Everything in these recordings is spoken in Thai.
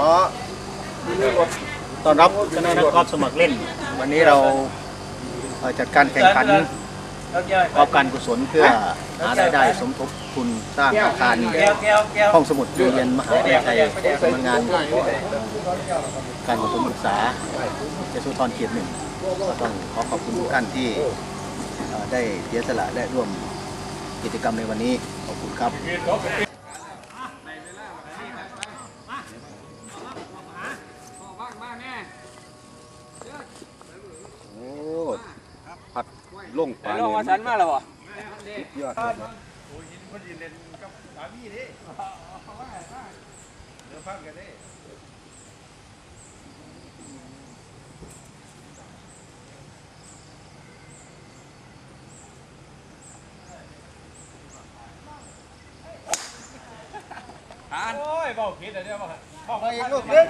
ขอต้อนรับคณะนักกอล์ฟสมัครเล่น วันนี้เราจัดการแข่งขันกอล์ฟการกุศลเพื่อหารายได้สมทบทุนสร้างอาคารห้องสมุดเรียนมหาวิทยาลัยสำนักงาน การกุศลศึกษาเจสุธรเขตหนึ่งก็ต้องขอขอบคุณทุกท่านที่ได้เสียสละได้ร่วมกิจกรรมในวันนี้ขอบคุณครับ งปลาลงมาสันมาแล้วบ่ยอดเลยนะโอ้ยเบาผิดแต่เดี๋ยวบ่บอกไปลูกเล็ก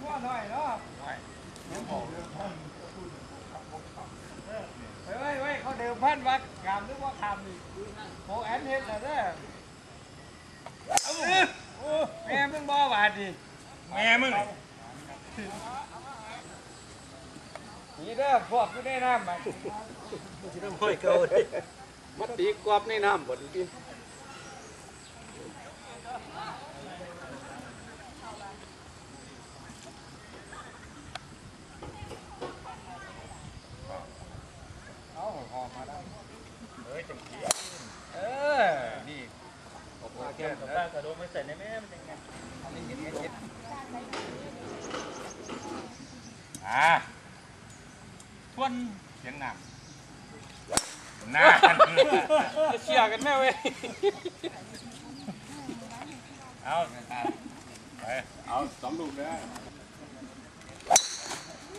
ทั่วหน่อยเนาะเฮ้ยเฮ้ยเขาเดิมพันวัดกามนึกว่าคำนี่โอแอนเฮ็ดแล้วเด้อโอ้แม่มึงบ่บา ดดิแม่มึงนี่เด้อพวกอยู่ในน้ำมันมัดตีกรอบในน้ำบ่ดีเอาออกมาได้เฮ้ยจังกี้เออ นี่ออกมาแก้มได้กระโดดไม่ใส่ในแม่มันยังไงอันนี้เห็นเห็น อ่าทวนเสียงน้ำน้าเชียร์กันแม่เว้ยเอาไปเอาสองลูกนะ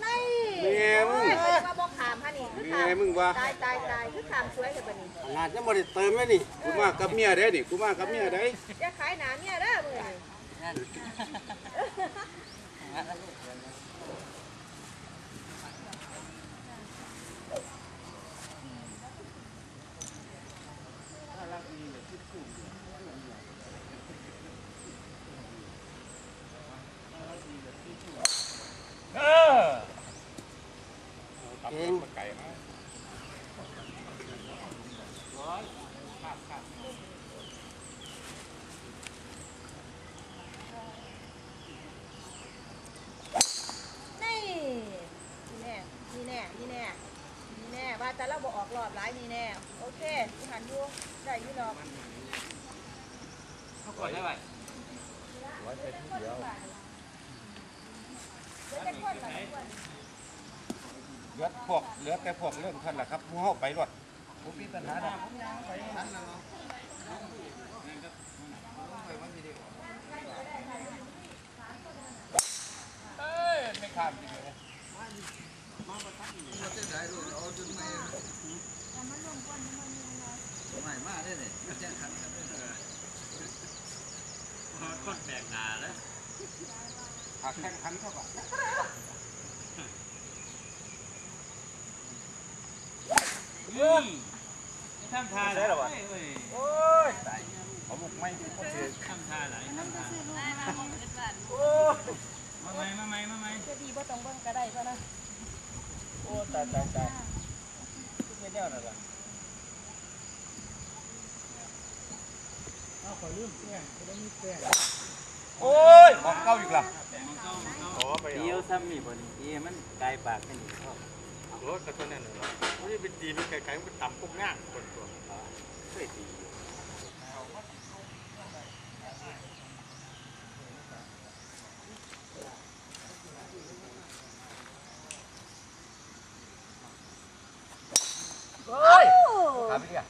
นี่แม่มึงเอ้ยมาบอกขามฮะนี่คือแม่ขามมึงว่าตายตายตายคือขามสวยเลยบัดนี้งานจะบ่ได้เติมไว้นี่กูมากับเมียได้นี่กูมากับเมียได้จะขายหนาเนี่ยเด้อมึงนี่ เออ เก่ง ไก่มา นี่นี่แน่นี่แน่นี่แน่นี่แน่ว่าแต่เราบอกออกรอบหลายนี่แน่ โอเคที่หันอยู่ได้อยู่หรอกเขากดได้ไหมเหลือพวกเหลือแต่พวกเรื่องท่านล่ะครับผู้เฮาไปรอดบ่มีปัญหาดอกเอ้ยไม่ข้ามจริงเลย หากแข่งขันเข้าก็อืมทำทาได้หรอวะโอ้ยตายเอาบุกไม่ดีก็สิทำทาไหนทำทาโอ้มาไหมมาไหมมาไหมจะดีบ่ต้องเบิ่งก็ได้เพราะนะโอ้ตายตายตายไม่ได้อะไรวะเอาขอลืมเสียงจะได้มีเสียง โอ้ยของเก่าอีกล่ะขอไปเดียวซ้ำนี่บ่นี่เอ้มันกลายปากกันนี่ชอบรถกระตุ้นนั่นเหรอไม่ได้เป็นตีเป็นไก่ไก่มันต่ำปุ๊บง่างคนตัวช่วยดีอยู่ครับพี่อะ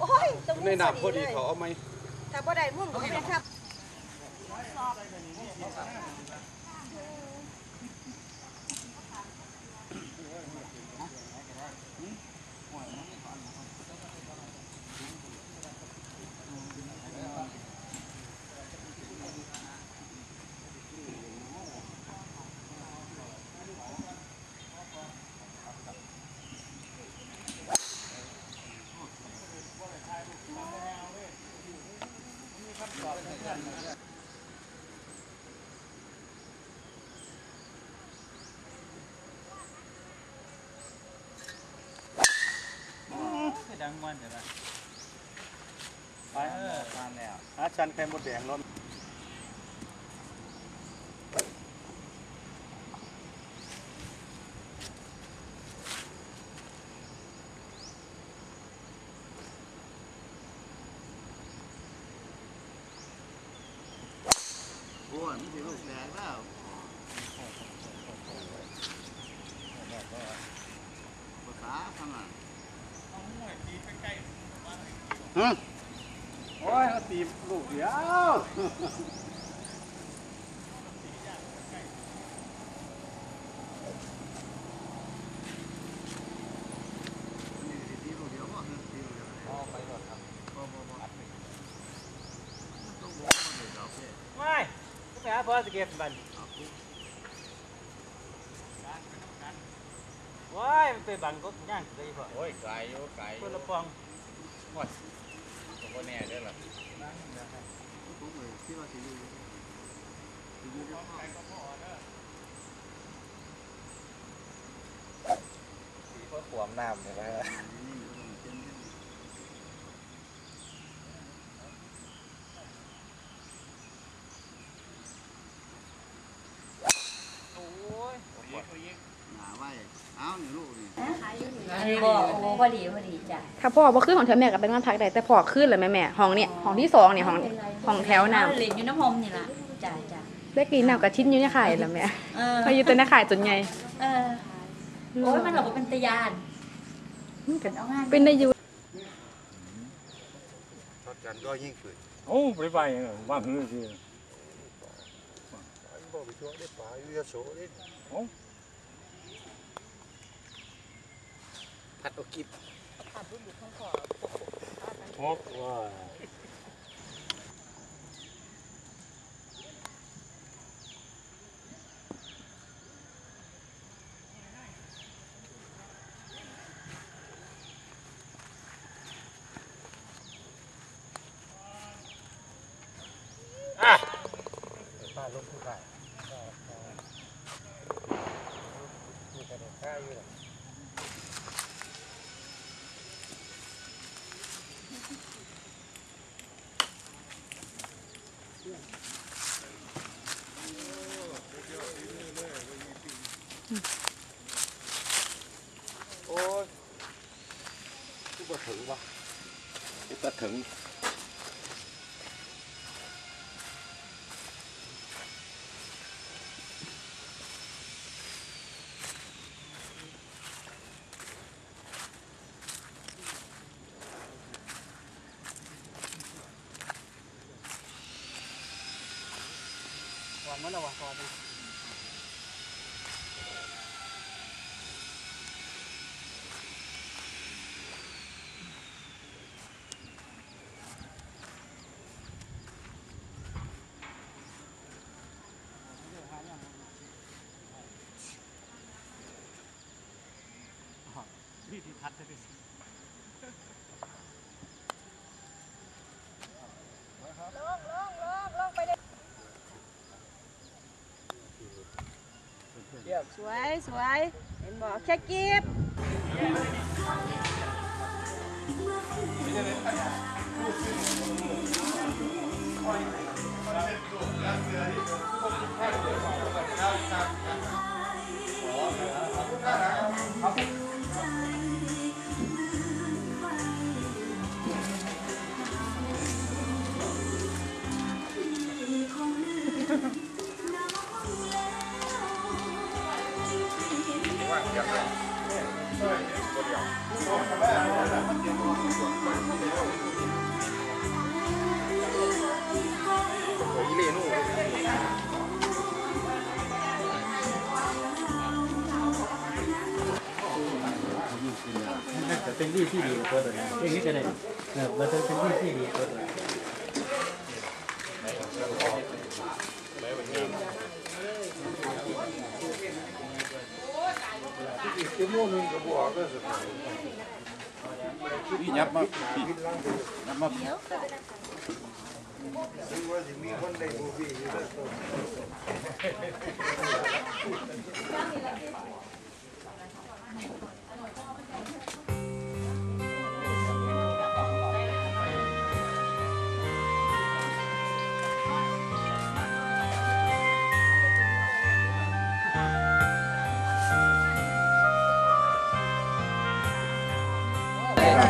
โอ้ยต้อง ในน้ำพอดีเขาเอาไหม ถ้าบ่ได้มุ่งก็ไม่เป็นครับ คือดังมันเดี๋ยวนะไปเออทานแล้วอาชันไข่มดแดงร้อนโอ้ยมันสิลูกแดงแล้วภาษาทำอะ ฮะโอ้ยเขาตีลูกเดียวไม่ไปหาพ่อสเก็ตบันว้ายมันไปบันก็ย่างเลยพ่อโอ้ยไกลอยู่ไกลอคยู่นละปอง บ่แน่เด้อล่ะผมเลยคิดว่าสิอยู่สิอยู่ที่พ่อก็ขวมน้ำนี่แหละ โอ้ย หนาไว้ เอาหนึ่งลูกนี่บอกโอ้พอดีพอดีจ้ะถ้าพ่อบ่ขึ้นของแถวแม่ก็เป็นวันพักได้แต่พ่อขึ้นเลยแม่แม่ห้องเนี่ยห้องที่สองเนี่ยห้องห้องแถวน้เหรียญอยู่น้ำหอมนี่ล่ะจ้ะจ้ะำเล็กดีน้ำกับชิ้นอยู่ในไข่แล้วแม่เออมาอยู่แต่ในไข่จนไงเออโอ้ยมันหลอกเป็นตะยานเป็นเอางานเป็นได้อยู่ทอดกันก็ยิ่งขึ้นโอ้ไปไปอย่างนั้นว่างหื้อสิบ่ไปช่วยได้ปลาอยู่ยะโสนี่ ผัดโอกิบพกว่าปลาลงผู้ได้มีกระดูกข้าอยู่ล่ะ โอ้ยคือบ่ถึงวะคือบ่ ถึงหวานมันละหวานพอไหม ลงลงลงลงไปเลย สวยสวยเห็นบอกแค่กีบ กว่าตัวนี้อย่างนี้ก็ได้เออมันจะ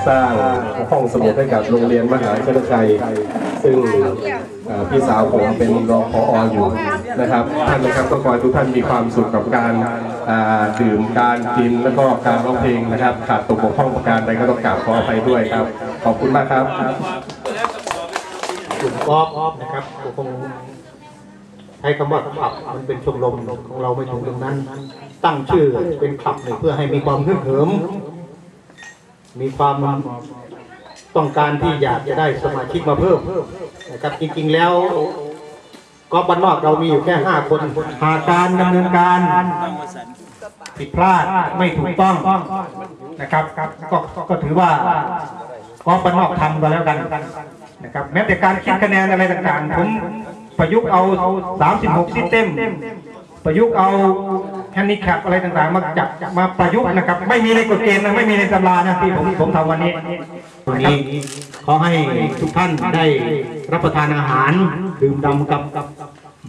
สร้างห้องสมุดให้กับโรงเรียนมหาชนชัย ซึ่งเอ่อพี่สาวผมเป็นรองพออยู่นะครับท่านนะครับก็ขอให้ทุกท่านมีความสุขกับการดื่มการกินแล้วก็การร้องเพลงนะครับขาดตกบกพร่องประการใดก็ต้องกราบขออภัยด้วยครับ ขอบคุณมากครับกลุ่มกอล์ฟนะครับคงใช้คำว่าคลับมันเป็นชมรมของเราไม่ถึงตรงนั้น ตั้งชื่อเป็นคลับเนี่ยเพื่อให้มีความฮึกเหิม มีความต้องการที่อยากจะได้สมาชิกมาเพิ่มนะครับจริงๆแล้วกอบ้านนอกเรามีอยู่แค่ห้าคนหากการดำเนินการผิดพลาดไม่ถูกต้องนะครับก็ก็ถือว่ากอบ้านนอกทำกันแล้วกันนะครับแม้แต่การคิดคะแนนอะไรต่างๆผมประยุกต์เอา 36ซิสเต็ม ประยุกต์เอาแฮนดิแคปอะไรต่างๆ มาจับมาประยุกต์นะครับ ไม่มีในกฎเกณฑ์นะไม่มีในตำรานะที่ผมผมทำวันนี้วันนี้ขอให้ทุกท่านได้รับประทานอาหารดื่มด่ำกับ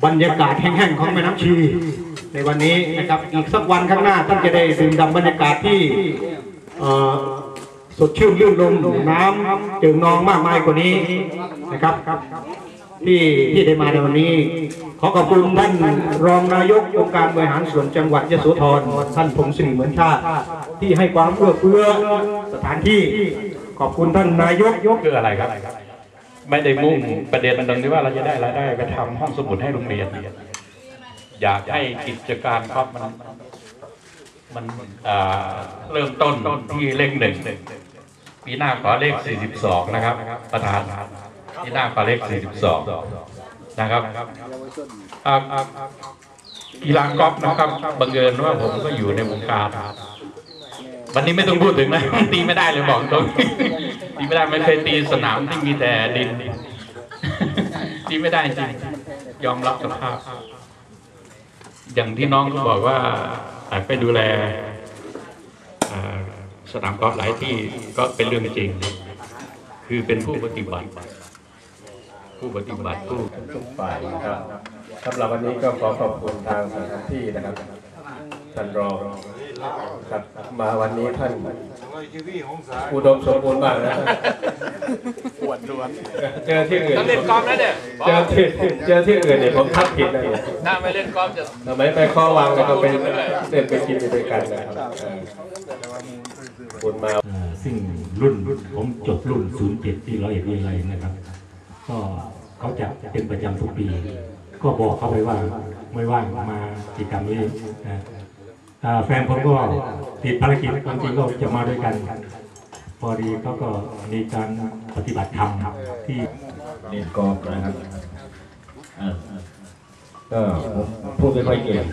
บรรยากาศแห้งๆของแม่น้ำชี ในวันนี้นะครับอีกสักวันข้างหน้าท่านจะได้ดื่มด่ำบรรยากาศที่สดชื่นลื่นลมน้ำเจิ่งนองมากมายกว่านี้นะครับที่ที่ได้มาในวันนี้ ขอขอบคุณท่านรองนายกองค์การบริหารส่วนจังหวัดยโสธรท่านพงศิริเหมือนชาติ ที่ให้ความเอื้อเฟื้อสถานที่ ขอบคุณท่านนายกคืออะไรครับ ไม่ได้มุ่งประเด็นมันตรงที่ว่าเราจะได้รายได้ไปทำห้องสมุดให้โรงเรียนอยากให้กิจการครับมันมันเริ่มต้นที่เลขหนึ่งปีหน้าขอเลข 42 นะครับ ประธาน ปีหน้าขอเลข42 นะครับอ่าอ่ากีฬากอล์ฟนะครับบังเอิญว่าผมก็อยู่ในวงการ วันนี้ไม่ต้องพูดถึงนะตีไม่ได้เลยบอกตรงตีไม่ได้ไม่เคยตีสนามที่มีแต่ดินตีไม่ได้จริงยอมรับสภาพ อย่างที่น้องก็บอกว่าอ่าไปดูแลอ่าสนามกอล์ฟหลายที่ก็เป็นเรื่องจริง คือเป็นผู้ปฏิบัติ ผู้ปฏิบัติผู้ทุกฝ่ายนะครับสำหรับวันนี้ก็ขอขอบคุณทางสถานที่นะครับท่านรองครับมาวันนี้ท่านอุดมสมบูรณ์มากนะปวดดวนเจอที่อื่นต้องเล่นกอล์ฟนะเนี่ยเจอที่เจอที่อื่นเนี่ยผมทักผิดนะเนี่ยถ้าไม่เล่นกอล์ฟจะทำไมไปข้อวางแล้วก็เป็นเล่นไปกินไปด้วยกันนะครับเออคุณมาเอ่อซึ่งรุ่นผมจบรุ่น 07 ที่ร้อยเอ็ดวิทยาลัยนะครับ ก็เขาจะเป็นประจำทุกปี ก็บอกเขาไปว่าไม่ว่างมากิจกรรมนี้นะแฟนผมก็ติดภารกิจบางทีก็จะมาด้วยกัน พอดีเขาก็มีการปฏิบัติธรรมที่เล่นกอล์ฟนะครับก็พูดไม่ค่อยเก่ง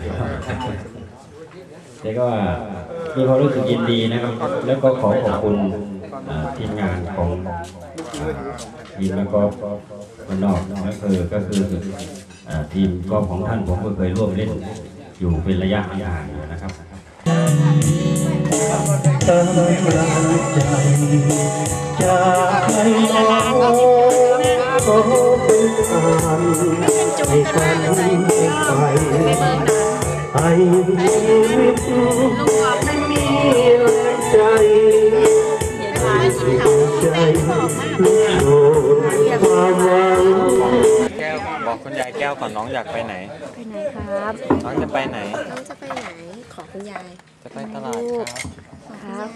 แต่ก็มีความรู้สึกยินดีนะครับ แล้วก็ขอขอบคุณทีมงานของ ทีมแล้วก็คนนอกก็คือก็คือทีมกอล์ฟของท่านผมก็เคยร่วมเล่นอยู่เป็นระยะห่างๆนะครับตาลางใจจากให้น้องขอเป็นอ่านให้กันให้ไปให้ชีวิตไม่มีแรงใจ แก้วบอกคุณยายแก้วก่อนน้องอยากไปไหน ไปไหนครับน้องจะไปไหน น้องจะไปไหน ขอคุณยาย จะไปตลาดครับครับ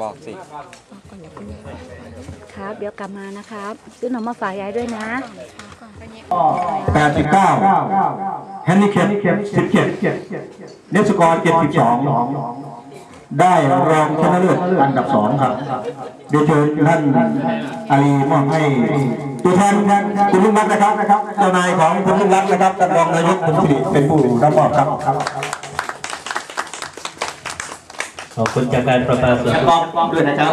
บอกสิ บอกก่อนเดี๋ยวคุณยายครับ เดี๋ยวกลับมานะครับ ซื้อนมมาฝากยายด้วยนะ89แฮนดิแคป17เนสกอร์72 ได้รองชนะเลิศอันดับสองครับเดี๋ยวเชิญท่านอาลีมอบให้ตัวแทนคุณลุงรัตน์นะครับเจ้านายของคุณลุงรัตน์นะครับท่านรองนายกคุณสิริเป็นผู้รับมอบครับขอบคุณจากการประปาส่วนภูมิด้วยนะครับ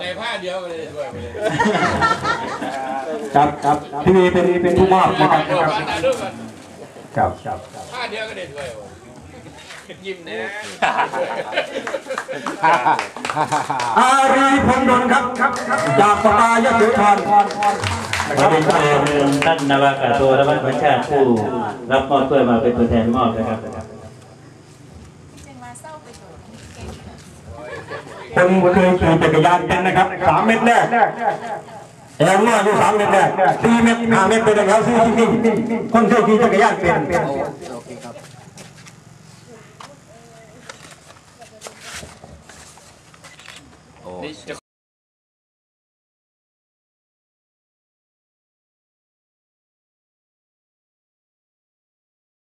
ในผ้าเดียวเลยด้วยไปเลยครับครับพี่วีเป็นเป็นผู้มอบนะครับถ่ายรูปกันครับครับผ้าเดียวก็ได้ด้วย ยิ้มแน่อารีพงศ์ดลครับ จากสภายศธรขอเรียนเชิญท่านนาวากาโทรวัฒน์วัชชาติผู้รับมอบถ้วยมาเป็นตัวแทนมอบนะครับคนเคยขี่จักรยานเป็นนะครับสามเมตรแรกแรงมากอยู่สามเมตรแรกสี่เมตรห้าเมตรไปแล้วสี่ที่คนเคยขี่จักรยานเป็น โ